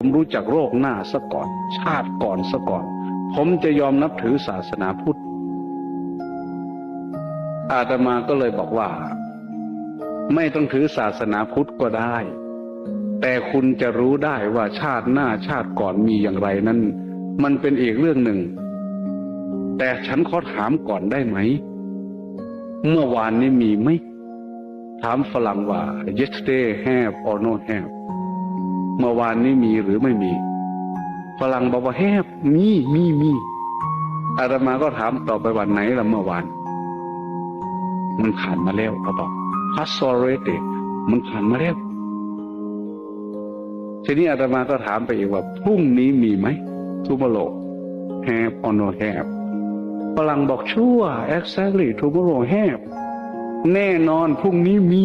ผมรู้จักโรคหน้าซะก่อน ชาติก่อนซะก่อน ผมจะยอมนับถือศาสนาพุทธ อาตมาก็เลยบอกว่า ไม่ต้องถือศาสนาพุทธก็ได้ แต่คุณจะรู้ได้ว่าชาติหน้าชาติก่อนมีอย่างไรนั้น มันเป็นอีกเรื่องหนึ่ง แต่ฉันขอถามก่อนได้ไหม เมื่อวานนี้มีไหม ถามฝรั่งว่า yesterday have or no have เมื่อวานนี้มีหรือไม่มีฝรั่งบอกว่า have มีมีมีอาตมาก็ถามต่อไปวันไหนละเมื่อวาน มันผ่านมาแล้วเขาบอก past already มันผ่านมาแล้วทีนี้อาตมาก็ถามไปอีกว่าพรุ่งนี้มีไหม tomorrow have or no have ฝรั่งบอกชั่ว exactly tomorrow have แน่นอนพรุ่งนี้มี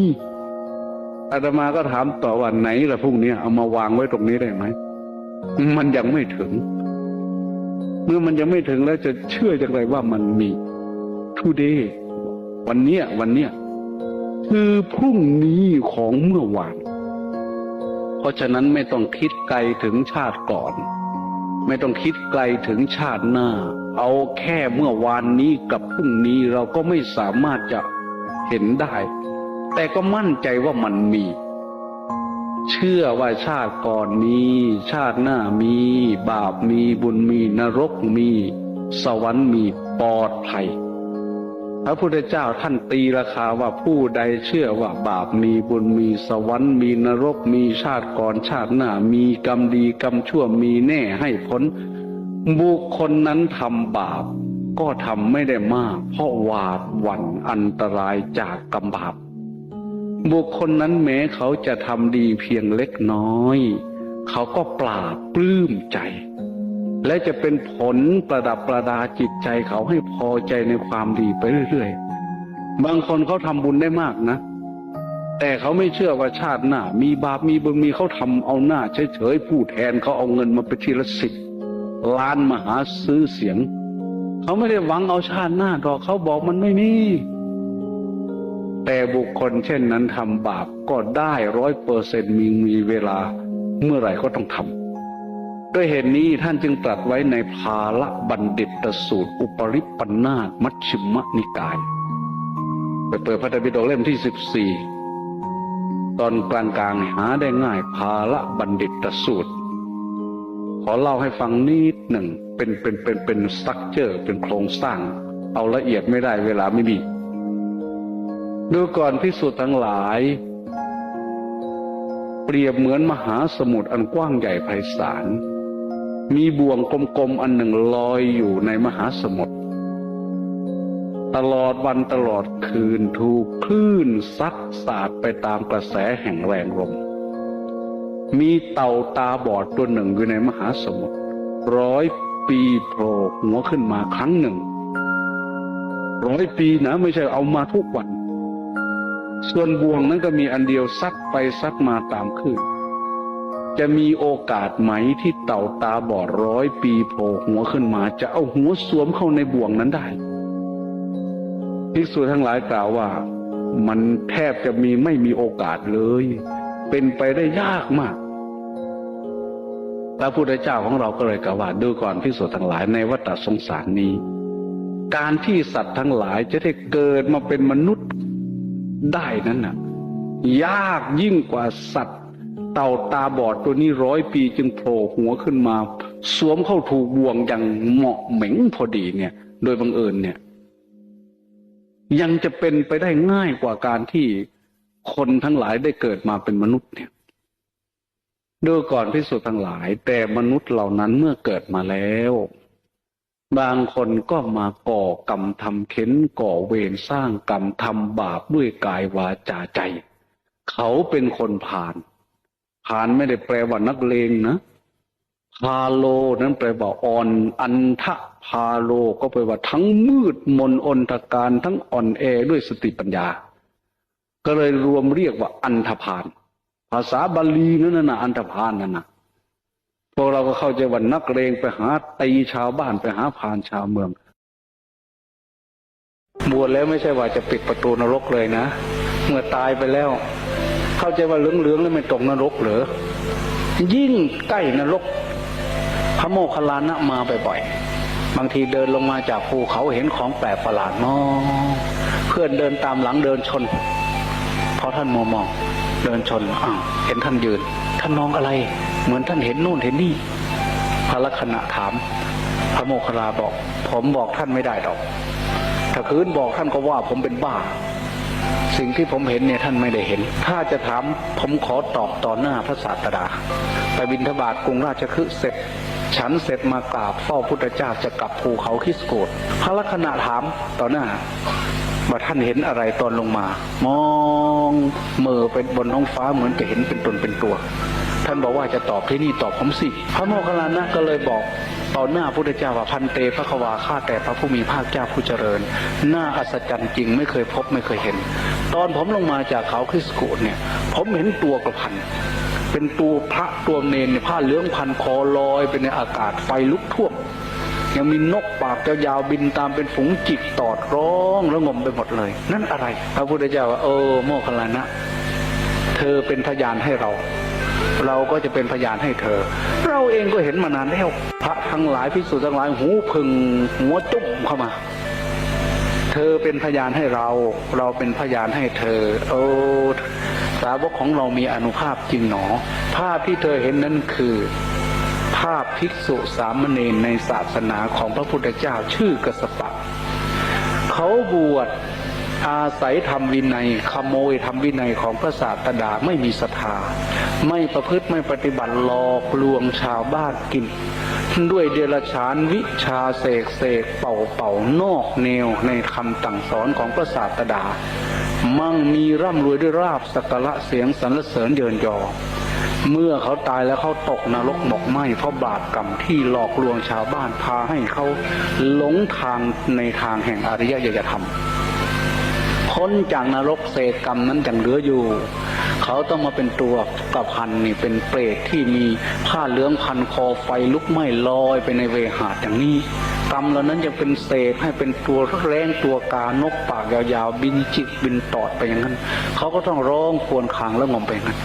อาตมาก็ถามต่อวันไหนล่ะพรุ่งนี้เอามาวางไว้ตรงนี้ได้ไหมมันยังไม่ถึง เมื่อมันยังไม่ถึงแล้วจะเชื่ออย่างไรว่ามันมี today วันเนี้ย วันเนี้ยคือพรุ่งนี้ของเมื่อวาน เพราะฉะนั้นไม่ต้องคิดไกลถึงชาติก่อน ไม่ต้องคิดไกลถึงชาติหน้า เอาแค่เมื่อวานนี้กับพรุ่งนี้เราก็ไม่สามารถจะเห็นได้ แต่ก็มั่นใจว่ามันมี เชื่อว่าชาติก่อนมี ชาติหน้ามี บาปมีบุญมีนรกมี สวรรค์มีปลอดภัยพระพุทธเจ้าท่านตีราคาว่าผู้ใดเชื่อว่าบาปมีบุญมีสวรรค์มีนรกมีชาติก่อนชาติหน้ามีกรรมดีกรรมชั่วมีแน่ให้พ้นบุคคลนั้นทำบาปก็ทำไม่ได้มาก เพราะหวาดหวั่นอันตรายจากกรรมบาป บุคคลนั้นแม้เขาจะทำดีเพียงเล็กน้อย เขาก็ปราบปลื้มใจ และจะเป็นผลประดับประดาจิตใจเขาให้พอใจในความดีไปเรื่อยๆ บางคนเขาทำบุญได้มากนะ แต่เขาไม่เชื่อว่าชาติหน้า มีบาปมีบุญมีเขาทำเอาหน้าเฉยๆผู้แทนเขาเอาเงินมาไปทีละสิบล้านมาหาซื้อเสียง เขาไม่ได้หวังเอาชาติหน้าดอกเขาบอกมันไม่มี แต่บุคคลเช่นนั้นทำบาปก็ได้ร้อยเปอร์เซ็นมีมีเวลาเมื่อไหร่ก็ต้องทำด้วยเหตุนี้ท่านจึงตรัสไว้ในภาละบัณฑิตสูตร อุปริปันธาตมัชฌิมนิกายไปเปิดพระไตรปิฎกเล่มที่สิบสี่ตอนกลางกลางๆหาได้ง่ายภาละบัณฑิตสูตร ขอเล่าให้ฟังนิดหนึ่งเป็นเป็นเป็นเป็นสตั๊กเจอร์เป็นโครงสร้าง เอาละเอียดไม่ได้เวลาไม่มี ดูก่อนพิสูจน์ทั้งหลาย เปรียบเหมือนมหาสมุทรอันกว้างใหญ่ไพศาล มีบ่วงกลมๆอันหนึ่งลอยอยู่ในมหาสมุทรตลอดวันตลอดคืนถูกคลื่นซัดสาดไปตามกระแสแห่งแรงลม มีเต่าตาบอดตัวหนึ่งอยู่ในมหาสมุทรร้อยปีโผล่หัวขึ้นมาครั้งหนึ่ง ร้อยปีนะไม่ใช่เอามาทุกวัน ส่วนบ่วงนั้นก็มีอันเดียวซัดไปซัดมาตามคลื่นจะมีโอกาสไหมที่เต่าตาบอดร้อยปีโผล่หัวขึ้นมาจะเอาหัวสวมเข้าในบ่วงนั้นได้ภิกษุทั้งหลายกล่าวว่า มันแทบจะมีไม่มีโอกาสเลย เป็นไปได้ยากมากพระพุทธเจ้าของเราก็เลยกล่าวว่าดูก่อนภิกษุทั้งหลายในวัฏสงสารนี้ การที่สัตว์ทั้งหลายจะได้เกิดมาเป็นมนุษย์ ได้นั้นน่ะ ยากยิ่งกว่าสัตว์ เต่าตาบอดตัวนี้ร้อยปีจึงโผล่หัวขึ้นมา สวมเข้าถูกบ่วงอย่างเหมาะเหม็งพอดีเนี่ย โดยบังเอิญเนี่ย ยังจะเป็นไปได้ง่ายกว่าการที่คนทั้งหลายได้เกิดมาเป็นมนุษย์เนี่ยดูก่อนพิสูจน์ทั้งหลาย แต่มนุษย์เหล่านั้นเมื่อเกิดมาแล้ว บางคนก็มาก่อกรรมทำเข็นก่อเวรสร้างกรรมทำบาปด้วยกายวาจาใจ เขาเป็นคนผ่าน ผ่านไม่ได้แปลว่านักเลงนะพาโลนั้นแปลว่าอ่อน อันทะพาโลก็แปลว่าทั้งมืดมนอนตการทั้งอ่อนแอด้วยสติปัญญา ก็เลยรวมเรียกว่าอันธพาลภาษาบาลีนั่นน่ะอันธพาลนั่นน่ะ พวกเราก็เข้าใจว่านักเลงไปหาตีชาวบ้านไปหาพานชาวเมือง บวชแล้วไม่ใช่ว่าจะปิดประตูนรกเลยนะ เมื่อตายไปแล้ว เข้าใจว่าเหลืองๆแล้วไม่ตกนรกเหรอยิ่งใกล้นรก พระโมคคัลลานะมาบ่อยๆบางทีเดินลงมาจากภูเขาเห็นของแปลกประหลาดมองเพื่อนเดินตามหลังเดินชนพอท่านมองมองเดินชนอ้าวเห็นท่านยืน ท่านมองอะไร เหมือนท่านเห็นนู่นเห็นนี่พระลักษณะถาม พระโมคคลาบอก ผมบอกท่านไม่ได้ดอก ถ้าคืนบอกท่านก็ว่าผมเป็นบ้า สิ่งที่ผมเห็นเนี่ยท่านไม่ได้เห็น ถ้าจะถามผมขอตอบต่อหน้าพระศาสดาไปบินทบาทกรุงราชคฤห์เสร็จฉันเสร็จมากราบเฝ้าพุทธเจ้าจะกลับภูเขาคิสโกดพระลักษณะถามต่อหน้า ว่าท่านเห็นอะไรตอนลงมา มองเมื่อไปบนท้องฟ้าเหมือนจะเห็นเป็นตนเป็นตัว ท่านบอกว่าจะตอบที่นี่ตอบผมสิ พระโมคคัลลานะก็เลยบอกต่อหน้าพระพุทธเจ้าว่าพันเตพระควาข้าแต่พระผู้มีภาคเจ้าผู้เจริญน่าอัศจรรย์จริงไม่เคยพบไม่เคยเห็น ตอนผมลงมาจากเขาคริสโกดเนี่ย ผมเห็นตัวกระพันเป็นตัวพระตัวเนนเนี่ยผ้าเหลืองพันคอลอยไปในอากาศไฟลุกท่วม ยังมีนกปากยาวๆบินตามเป็นฝูงจิกตอดร้องระงมไปหมดเลย นั่นอะไร พระพุทธเจ้าว่าเออโมคคัลลานะ เธอเป็นพยานให้เรา เราก็จะเป็นพยานให้เธอ เราเองก็เห็นมานานแล้ว พระทั้งหลายพิสุทั้งหลายหูพึงหัวจุ่มเข้ามา เธอเป็นพยานให้เรา เราเป็นพยานให้เธอ โอ้สาวกของเรามีอนุภาพจริงหนอ ภาพที่เธอเห็นนั้นคือาพภิกษุสามเณรในศาสนาของพระพุทธเจ้าชื่อกสปะ เขาบวชอาศัยทำวินัยขโมยทำวินัยของพระศาสดาไม่มีศรัทธาไม่ประพฤติไม่ปฏิบัติหลอกลวงชาวบ้านกิน ด้วยเดรัจฉานวิชาเสกเสกเป่าเป่านอกแนวในคำต่างสอนของพระศาสดา มั่งมีร่ำรวยด้วยราบสักระเสียงสรรเสริญเยินยอ เมื่อเขาตายแล้วเขาตกนรกหมกไหมเพราะบาปกรรมที่หลอกลวงชาวบ้านพาให้เขาหลงทางในทางแห่งอริยยธรรม พ้นจากนรกเศษกรรมนั้นยังเหลืออยู่ เขาต้องมาเป็นตัวกระพันนี่เป็นเปรตที่มีผ้าเหลืองพันคอไฟลุกไหม้ลอยไปในเวหาอย่างนี้กรรมเหล่านั้นยังเป็นเศษให้เป็นตัวแรงตัวกานกปากยาวๆ บินจิกบินตอดไปอย่างนั้น เขาก็ต้องร้องควรคางแล้วงมไปงนั้น